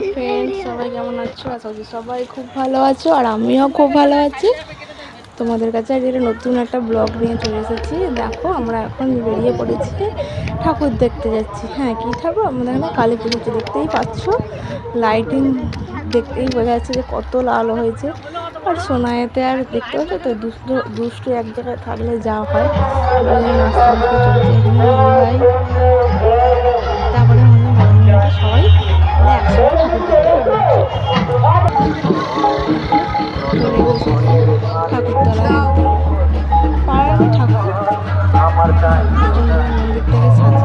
Hello friends সবাই কেমন আছো? আশা করি সবাই খুব ভালো আছো আর আমিও খুব ভালো আছি। তোমাদের কাছে আজ একটা নতুন একটা ব্লগ নিয়ে চলে এসেছি। দেখো, আমরা এখন বেরিয়ে পড়েছি, ঠাকুর দেখতে যাচ্ছি। হ্যাঁ কী ঠাকুর? আমাদের এখানে কালী পুজোতে দেখতেই পাচ্ছ। লাইটিং দেখতেই বোঝা যাচ্ছে যে কত লাল হয়েছে। আর সোনায়েতে আর দেখতে পাচ্ছ তো, দুষ্টু দুষ্টু এক জায়গায় থাকলে যা হয়। 何でですか?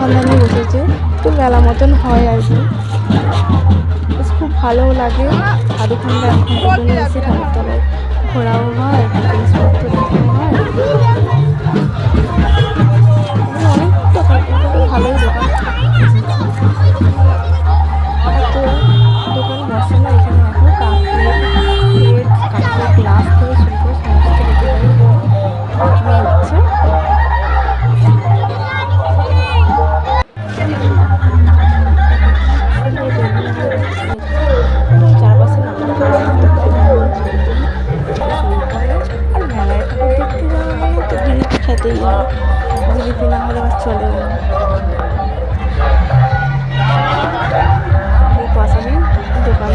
নিয়ে বসেছে একটু মেলা মতন হয় আর কি। খুব ভালোও লাগে। আর ঘণ্টা এখন জন্য এসে ঘোরাও হয় জিনিসপত্র হয়। জিলিপি না হলে আর চলে না এই পাশাপাশি দোকান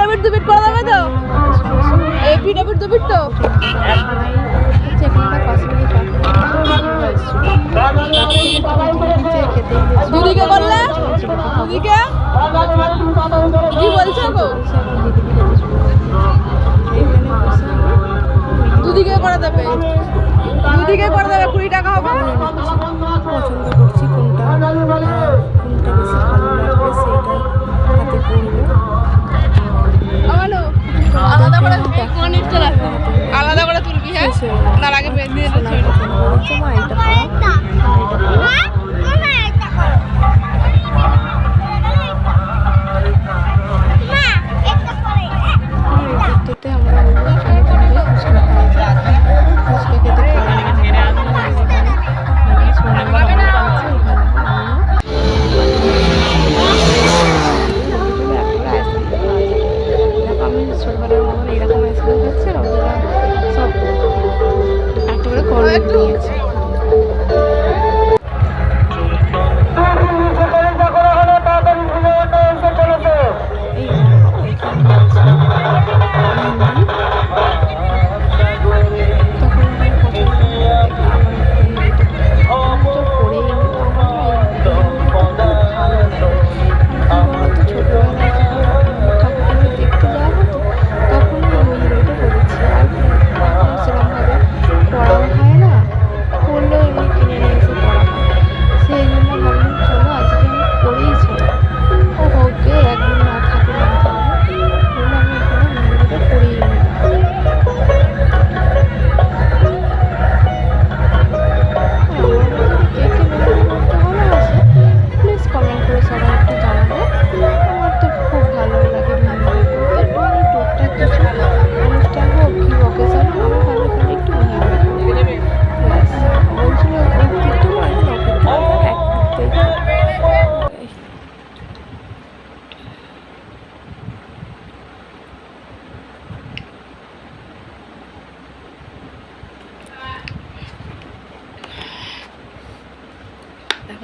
ডেবিট দুবিট করে দেবে তো? ডেবিট দুবিট তো? দিদিকে বললে? দিদিকে? কি বলছো গো? দুদিকে করে দেবে দুদিকে করে দেবে কুড়ি টাকা হবে। পছন্দ করছি কোনটা। কোনটা বেশি ভালো লাগবে? পছন্দ করেছে মা এটা পড়া এটা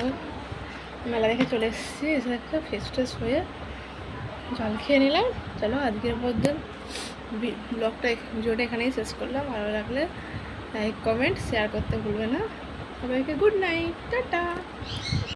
দেখো মেলা দেখে চলে এসেছি, এসে একটা ফ্রেশ ট্রেশ হয়ে জল খেয়ে নিলাম। চলো আজকের মধ্যে ব্লগটা ভিডিওটা এখানেই শেষ করলাম। ভালো লাগলে লাইক কমেন্ট শেয়ার করতে ভুলবে না। সবাইকে গুড নাইট টাটা!